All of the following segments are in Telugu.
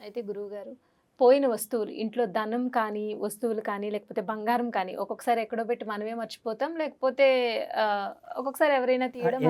అయితే గురువుగారు పోయిన వస్తువులు ఇంట్లో ధనం కానీ వస్తువులు కానీ లేకపోతే బంగారం కానీ ఒక్కొక్కసారి ఎక్కడో పెట్టి మనమే మర్చిపోతాం లేకపోతే ఒక్కొక్కసారి ఎవరైనా తీయడం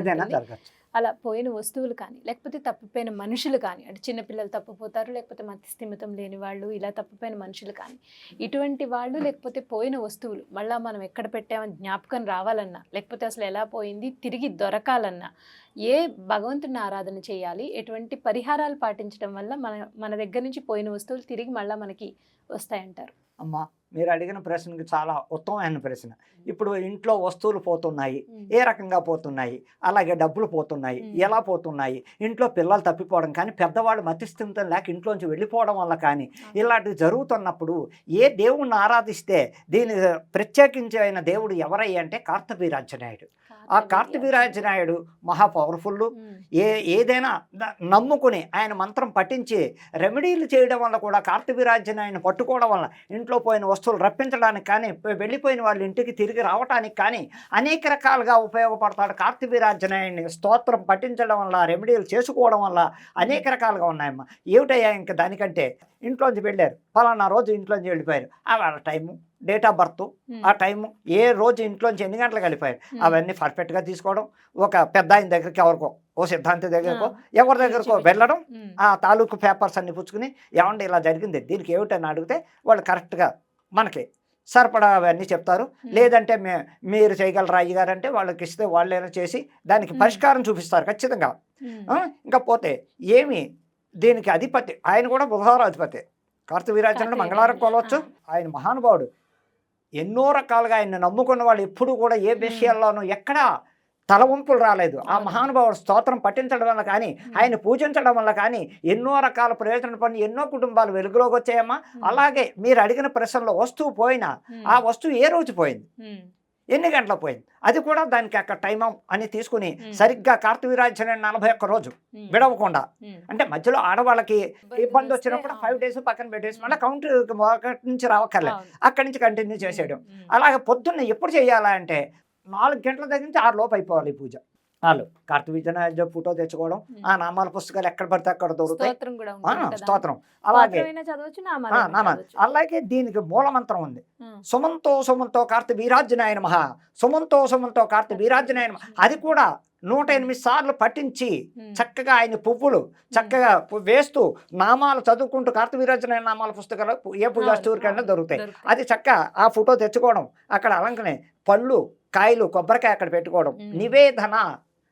ఏదైనా. జరగచ్చు అలా పోయిన వస్తువులు కానీ లేకపోతే తప్పిపోయిన మనుషులు కానీ అంటే చిన్నపిల్లలు తప్పిపోతారు లేకపోతే మతి స్థిమితం లేని వాళ్ళు ఇలా తప్పిపోయిన మనుషులు కానీ ఇటువంటి వాళ్ళు లేకపోతే పోయిన వస్తువులు మళ్ళీ మనం ఎక్కడ పెట్టామని జ్ఞాపకం రావాలన్నా లేకపోతే అసలు ఎలా పోయింది తిరిగి దొరకాలన్నా ఏ భగవంతుని ఆరాధన చేయాలి ఎటువంటి పరిహారాలు పాటించడం వల్ల మన మన దగ్గర నుంచి పోయిన వస్తువులు తిరిగి మళ్ళీ మనకి వస్తాయంటారు? అమ్మా మీరు అడిగిన ప్రశ్నకి చాలా ఉత్తమమైన ప్రశ్న. ఇప్పుడు ఇంట్లో వస్తువులు పోతున్నాయి ఏ రకంగా పోతున్నాయి అలాగే డబ్బులు పోతున్నాయి. ఎలా పోతున్నాయి ఇంట్లో పిల్లలు తప్పిపోవడం కానీ పెద్దవాళ్ళు మతిస్థిమితం లేక ఇంట్లోంచి వెళ్ళిపోవడం వల్ల కానీ ఇలాంటివి జరుగుతున్నప్పుడు ఏ దేవుణ్ణి ఆరాధిస్తే దీని ప్రత్యేకించి అయిన దేవుడు ఎవరయ్య అంటే కార్తవీరాజనాయుడు ఆ కార్తవీరాజనాయుడు మహా పవర్ఫుల్ ఏ ఏదైనా నమ్ముకుని ఆయన మంత్రం పఠించి రెమెడీలు చేయడం వల్ల కూడా కార్తవీరాజ్యం నాయుడిని పట్టుకోవడం వల్ల ఇంట్లో పోయిన వస్తువులు రప్పించడానికి కానీ వెళ్ళిపోయిన వాళ్ళ ఇంటికి తిరిగి రావడానికి కానీ అనేక రకాలుగా ఉపయోగపడతాడు కార్తవీరాజ్యనాయుడిని స్తోత్రం పఠించడం వల్ల రెమెడీలు చేసుకోవడం వల్ల అనేక రకాలుగా ఉన్నాయమ్మా. ఏమిటయ్యా ఇంకా దానికంటే? ఇంట్లోంచి వెళ్ళారు. ఫలానా రోజు ఇంట్లోంచి వెళ్ళిపోయారు. ఆ వాళ్ళ టైము. డేట్ ఆఫ్ బర్త్ ఆ టైము ఏ రోజు ఇంట్లోంచి ఎన్ని గంటలకు వెళ్ళిపోయారు ఉమ్, అవన్నీ పర్ఫెక్ట్గా తీసుకోవడం ఒక పెద్ద ఆయన దగ్గరికి ఎవరికో ఓ సిద్ధాంతి దగ్గరకో ఎవరి దగ్గరకో. వెళ్ళడం ఆ తాలూకు పేపర్స్ అన్ని పుచ్చుకుని ఏమండి ఇలా జరిగింది దీనికి ఏమిటని అడిగితే వాళ్ళు కరెక్ట్గా మనకి సరిపడా అవన్నీ చెప్తారు. లేదంటే మే మీరు చేయగలరా అయ్యగారు అంటే వాళ్ళకి ఇస్తే వాళ్ళైనా చేసి దానికి. పరిష్కారం చూపిస్తారు ఖచ్చితంగా. ఇంకా పోతే ఏమి దీనికి అధిపతి ఆయన కూడా బుధవారం అధిపతి కార్తవీరాజనుడు మంగళవారం కొలవచ్చు ఆయన మహానుభావుడు. ఎన్నో రకాలుగా ఆయన నమ్ముకున్న వాళ్ళు ఎప్పుడు కూడా ఏ విషయాల్లోనూ ఎక్కడా తలవంపులు రాలేదు. ఆ. మహానుభావుడు స్తోత్రం పఠించడం వల్ల కానీ ఆయన పూజించడం వల్ల కానీ ఎన్నో రకాల ప్రయోజన పని ఎన్నో కుటుంబాలు వెలుగులోకి వచ్చాయమ్మా. అలాగే మీరు అడిగిన ప్రశ్నలో వస్తువు పోయినా ఆ వస్తువు ఏ రోజు పోయింది? ఎన్ని గంటలకు పోయింది? అది కూడా దానికి అక్కడ టైం అని తీసుకుని. సరిగ్గా కార్తవీరాజన నలభై ఒక్క రోజు విడవకుండా. అంటే మధ్యలో ఆడవాళ్ళకి ఇబ్బంది వచ్చినప్పుడు ఫైవ్ డేస్ పక్కన పెట్టేసి మళ్ళీ. కౌంట్ ఒకటి నుంచి రావక్కర్లే. అవును. అక్కడి నుంచి కంటిన్యూ చేసేయడం. అలాగే పొద్దున్న ఎప్పుడు చేయాలా అంటే నాలుగు గంటల దగ్గర నుంచి ఆరు లోపు అయిపోవాలి ఈ పూజ. నాలుగు కార్తవీజన ఫోటో తెచ్చుకోవడం. ఆ నామాల పుస్తకాలు ఎక్కడ పడితే అక్కడ దొరుకుతాయి. స్తోత్రం అలాగే. అలాగే దీనికి మూలమంత్రం ఉంది. సుమంతో సుమంతో కార్త వీరాజనాయన మహా సుమంతో సుమంతో కార్త వీరాజనాయన అది కూడా నూట ఎనిమిది సార్లు పఠించి చక్కగా ఆయన పువ్వులు చక్కగా వేస్తూ నామాలు చదువుకుంటూ కార్త వీరాజనాయన నామాల పుస్తకాలు ఏ పూజా అవును, స్టోర్ కన్నా అవును, దొరుకుతాయి. అది చక్క ఆ ఫోటో తెచ్చుకోవడం. అక్కడ అలంకనే పళ్ళు కాయలు కొబ్బరికాయ అక్కడ పెట్టుకోవడం. నివేదన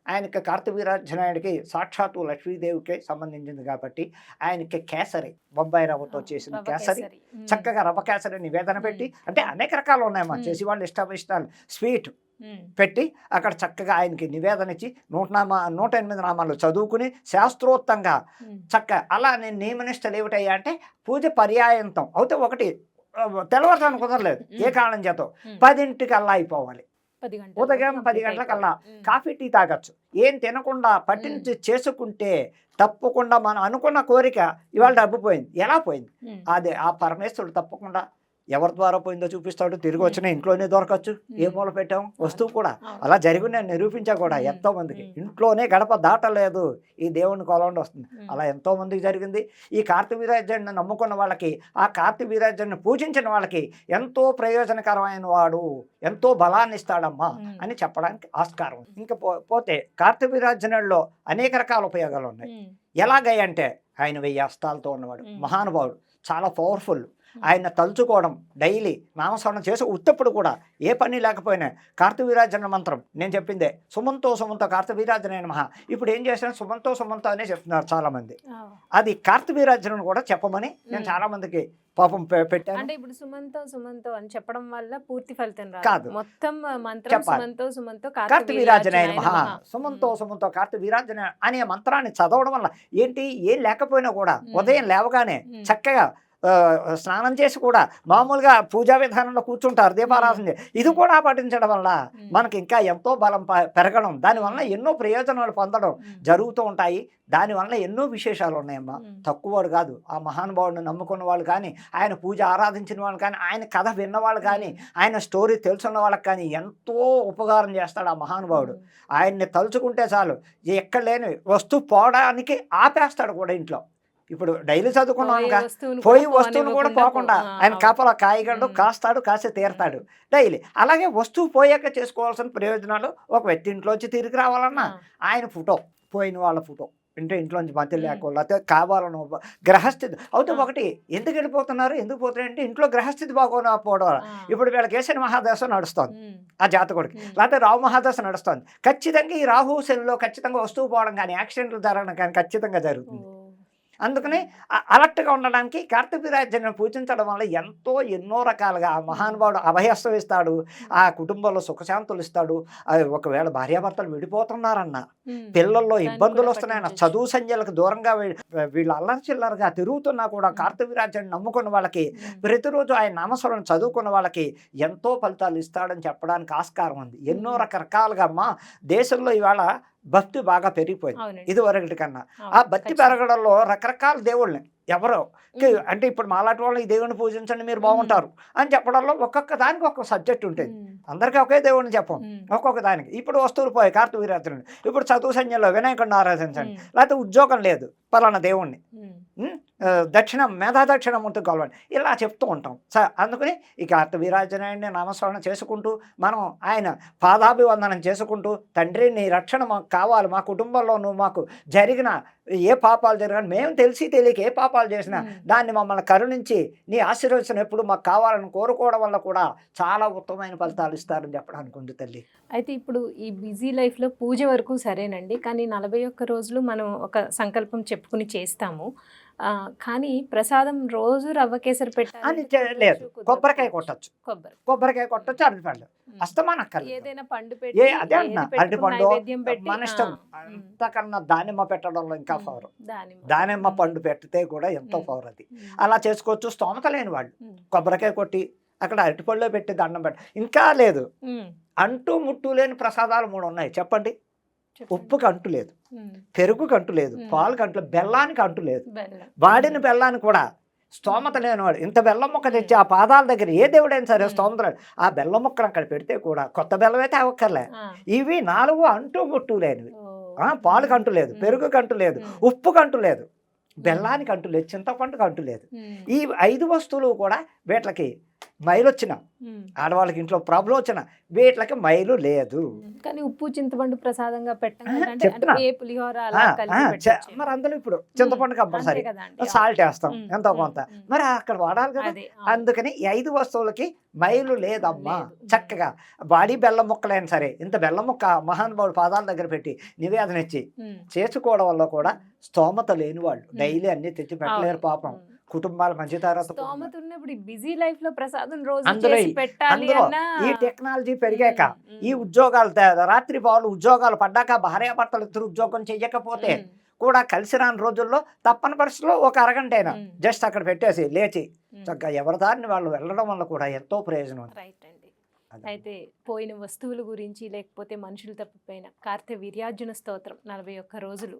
ఆయనకి కార్తవీరాజనాయుడికి సాక్షాత్తు లక్ష్మీదేవికి సంబంధించింది కాబట్టి ఆయనకి కేసరి బొంబాయి రవ్వతో చేసిన కేసరి. చక్కగా రవ్వ కేసరి నివేదన పెట్టి అంటే అనేక రకాలు ఉన్నాయమ్మా ఉమ్. చేసి వాళ్ళు ఇష్ట ఇష్టాలు. స్వీట్ పెట్టి అక్కడ చక్కగా ఆయనకి నివేదన ఇచ్చి నూట నామా నూట ఎనిమిది నామాలు చదువుకుని శాస్త్రోక్తంగా ఉమ్, చక్క అలా నేను నియమనిష్టలు ఏమిటయ్యా అంటే పూజ పర్యాయంతం. అయితే ఒకటి తెల్లవారుజామున కుదరలేదు. ఏ. కారణం చేత? ఉమ్. పదింటికల్లా అయిపోవాలి. ఉదయం పది గంటలకల్లా కాఫీ టీ తాగొచ్చు. ఏం తినకుండా పట్టించి చేసుకుంటే తప్పకుండా మనం అనుకున్న కోరిక ఇవాళ డబ్బు పోయింది. ఎలా పోయింది? అదే ఆ పరమేశ్వరుడు తప్పకుండా ఎవరి ద్వారా పోయిందో చూపిస్తాడు. తిరిగి వచ్చిన ఇంట్లోనే దొరకచ్చు. ఏ మూల పెట్టాం? వస్తువు కూడా. అలా జరిగి నేను నిరూపించా కూడా ఎంతో మందికి. ఇంట్లోనే గడప దాటలేదు. ఈ దేవుని కొలండి వస్తుంది. అలా ఎంతో మందికి జరిగింది. ఈ కార్తవీరాజ్యాన్ని నమ్ముకున్న వాళ్ళకి ఆ కార్తవీరాజ్యాన్ని పూజించిన వాళ్ళకి ఎంతో ప్రయోజనకరమైన వాడు ఎంతో బలాన్ని ఇస్తాడమ్మా అని చెప్పడానికి ఆస్కారం. ఇంకా పోతే కార్తవీరాజనుల్లో అనేక రకాల ఉపయోగాలు ఉన్నాయి. ఉమ్, ఎలాగయ్యంటే ఆయన వెయ్యి అస్తాలతో ఉన్నవాడు. మహానుభావుడు. చాలా పవర్ఫుల్. ఆయన తలుచుకోవడం డైలీ నామస్మరణ చేసి ఉత్తప్పుడు కూడా ఏ పని లేకపోయినా కార్తవీరాజన మంత్రం నేను చెప్పిందే సుమంతో సుమంతో కార్తవీరాజన మహా ఇప్పుడు ఏం చేసిన సుమంతో సుమంతో అనే చెప్తున్నారు చాలా మంది ఆ. అది కార్తవీరాజనం కూడా చెప్పమని నేను మ్మ్. చాలా మందికి పాపం పెట్టాను అంటే ఇప్పుడు సుమంతో సుమంతో అని చెప్పడం వల్ల పూర్తి ఫలితం కాదు. మొత్తం మంత్రం. సుమంతో సుమంతో నమః. సుమంతో సుమంతో కార్తవీరాజన అనే మంత్రాన్ని చదవడం వల్ల ఏంటి ఏం లేకపోయినా కూడా. ఉదయం లేవగానే. చక్కగా స్నానం చేసి కూడా మామూలుగా పూజా విధానంలో కూర్చుంటారు దీపారాధన. ఇది కూడా పాటించడం వల్ల. మనకి ఇంకా ఎంతో బలం పెరగడం దానివల్ల ఎన్నో ప్రయోజనాలు పొందడం. జరుగుతూ ఉంటాయి దానివల్ల ఎన్నో విశేషాలు ఉన్నాయమ్మా మ్మ్. తక్కువవాడు కాదు ఆ మహానుభావుడిని నమ్ముకున్న వాళ్ళు కానీ ఆయన పూజ ఆరాధించిన వాళ్ళు కానీ ఆయన కథ విన్న వాళ్ళు కానీ ఆయన స్టోరీ తెలుసున్న వాళ్ళకి కానీ ఎంతో ఉపకారం చేస్తాడు ఆ మహానుభావుడు. ఆయన్ని తలుచుకుంటే చాలు ఎక్కడ లేని వస్తువు పోవడానికి ఆపేస్తాడు కూడా ఇంట్లో ఇప్పుడు డైలీ చదువుకున్నాం పోయే వస్తువులు కూడా పోకుండా ఆయన. కాపలా కాయగలడు ఉమ్. కాస్తాడు కాసి తీరతాడు. డైలీ. అలాగే వస్తువు పోయాక చేసుకోవాల్సిన ప్రయోజనాలు ఒక వ్యక్తి ఇంట్లోంచి తిరిగి రావాలన్నా ఆయన ఫోటో పోయిన వాళ్ళ ఫోటో. అంటే ఇంట్లోంచి మధ్య ఉమ్. లేకుండా లేకపోతే కావాలను గ్రహస్థితి. అవుతే ఆ. ఒకటి ఎందుకు వెళ్ళిపోతున్నారు ఎందుకు పోతున్నారంటే ఇంట్లో గ్రహస్థితి బాగోకపోవడం ఇప్పుడు వీళ్ళకి కేసరి మహాదశ నడుస్తోంది ఆ జాతకుడికి. లేకపోతే రావు మహాదశ నడుస్తోంది. ఖచ్చితంగా ఈ రాహు శనిలో ఖచ్చితంగా వస్తువు పోవడం కానీ యాక్సిడెంట్లు జరగడం కానీ ఖచ్చితంగా జరుగుతుంది. అందుకని అలర్ట్గా ఉండడానికి కార్తవీరాజుని పూజించడం వల్ల ఎంతో ఎన్నో రకాలుగా ఆ మహానుభావుడు అభయస్తం ఇస్తాడు ఆ కుటుంబంలో సుఖశాంతులు ఇస్తాడు ఒకవేళ భార్యాభర్తలు విడిపోతున్నారన్న పిల్లల్లో ఇబ్బందులు వస్తున్నాయన్న. చదువు సంధ్యలకు దూరంగా వీళ్ళు అల్లరి చిల్లరగా తిరుగుతున్నా కూడా కార్తవీరాజుని నమ్ముకున్న వాళ్ళకి ప్రతిరోజు ఆయన నామస్వరం చదువుకున్న వాళ్ళకి ఎంతో ఫలితాలు ఇస్తాడని చెప్పడానికి ఆస్కారం ఉంది ఎన్నో. రకరకాలుగా అమ్మా దేశంలో ఇవాళ భక్తి బాగా పెరిగిపోయింది. ఇది వరకటి కన్నా ఆ భక్తి. పెరగడంలో రకరకాల దేవుళ్ళని ఎవరో అంటే ఇప్పుడు మాలాంటి వాళ్ళు ఈ దేవుని పూజించండి మీరు బాగుంటారు అని చెప్పడంలో ఒక్కొక్క దానికి ఒక్కొక్క సబ్జెక్ట్ ఉంటుంది. అందరికీ ఒకే దేవుడిని చెప్పం ఒక్కొక్క దానికి. ఇప్పుడు వస్తువులు పోయి కార్తవీరాత్రుని ఇప్పుడు చదువు సంధ్యలో వినాయకుడిని ఆరాధించండి లేకపోతే ఉద్యోగం లేదు పలానా దేవుణ్ణి. దక్షిణం మేధా దక్షిణమూర్తి కొలవండి ఇలా చెప్తూ ఉంటాం. స అందుకని ఈ కార్తవీరాజనాయుడిని నామస్మరణ చేసుకుంటూ మనం ఆయన పాదాభివందనం చేసుకుంటూ తండ్రి నీ రక్షణ మాకు కావాలి. మా కుటుంబంలో నువ్వు మాకు జరిగిన ఏ పాపాలు జరిగినా మేము తెలిసి తెలియక ఏ పాపాలు చేసినా. దాన్ని మమ్మల్ని కరుణించి నీ ఆశీర్వచనం ఎప్పుడు మాకు కావాలని కోరుకోవడం వల్ల కూడా చాలా ఉత్తమమైన ఫలితాలు ఇస్తారని చెప్పడానికి ఉంది తల్లి. అయితే ఇప్పుడు ఈ బిజీ లైఫ్లో పూజ వరకు సరేనండి. కానీ నలభై ఒక్క రోజులు మనం ఒక సంకల్పం చెప్పుకుని చేస్తాము. కానీ ప్రసాదం రోజు రవ్వ కేసరి పెట్టాలి లేదు. కొబ్బరికాయ కొట్టచ్చు. కొబ్బరి. కొబ్బరికాయ కొట్టచ్చు అరటిపండు. అస్తమానక్కర్లేదు ఏదైనా పండు ఏ అదే అరటిపండు మన ఇష్టం. అంతకన్నా దానిమ్మ పెట్టడంలో ఇంకా పవర్ దానిమ్మ. పండు పెడితే కూడా ఎంతో. పవర్ అది. అలా చేసుకోవచ్చు స్తోమత లేని వాళ్ళు. కొబ్బరికాయ కొట్టి అక్కడ అరటిపళ్ళలో పెట్టి దండం పెట్ట ఇంకా లేదు. అంటూ ముట్టు లేని ప్రసాదాలు మూడు ఉన్నాయి. చెప్పండి. ఉప్పుకి అంటు లేదు. పెరుగుకి అంటు లేదు. పాలుకి అంటు బెల్లానికి అంటు లేదు. వాడిన బెల్లాన్ని కూడా స్తోమత లేనివాడు. ఇంత బెల్లం ముక్క తెచ్చి ఆ పాదాల దగ్గర ఏ దేవుడైనా సరే. స్తోమత. ఆ బెల్లం ముక్కను అక్కడ పెడితే కూడా కొత్త బెల్లం అయితే అవక్కర్లే ఆ, ఇవి నాలుగు అంటూ ముట్టు లేనివి. పాలుకి అంటు లేదు. ఉమ్, పెరుగుకి అంటు లేదు. ఉమ్, ఉప్పుకి అంటు లేదు. బెల్లానికి అంటు లేదు. చింతపండుకి అంటు లేదు. ఈ ఐదు వస్తువులు కూడా వీటికి మైలు వచ్చిన. ఆడవాళ్ళకి ఇంట్లో ప్రాబ్లం వచ్చిన వీటికి మైలు లేదు కానీ ఉప్పు చింతపండు ప్రసాదంగా. మరి అందులో ఇప్పుడు చింతపండు కంపల్సరీ. సాల్ట్ వేస్తాం ఎంతో కొంత. మరి అక్కడ వాడాలి కదా. అందుకని ఈ ఐదు వస్తువులకి మైలు లేదమ్మా లేదు. చక్కగా బాడీ బెల్లం ముక్కలైనా సరే ఇంత బెల్లం ముక్క మహానుభావుడు పాదాల దగ్గర పెట్టి నివేదన ఇచ్చి చేసుకోవడం వల్ల కూడా స్తోమత లేని వాళ్ళు. డైలీ అన్ని తెచ్చి పెట్టలేరు. పాపం. కుటుంబాలు తరగతి స్తోమత ఉన్నప్పుడు బిజీ లైఫ్లో ప్రసాదం రోజు అందులో పెట్టాలి ఈ టెక్నాలజీ పెరిగాక ఈ ఉద్యోగాలు రాత్రి పాలు ఉద్యోగాలు పడ్డాక భార్యాభర్తలు ఇద్దరు ఉద్యోగం చెయ్యకపోతే ఉమ్, కూడా కలిసి రాని రోజుల్లో తప్పని పరిస్థితుల్లో ఒక అరగంట అయినా జస్ట్ అక్కడ పెట్టేసి లేచి. చక్కగా ఎవరి దారిని వాళ్ళు వెళ్ళడం వల్ల కూడా ఎంతో ప్రయోజనం. అయితే పోయిన వస్తువుల గురించి లేకపోతే మనుషులు తప్పిపోయిన కార్తె వీర్యార్జున స్తోత్రం నలభై ఒక్క రోజులు.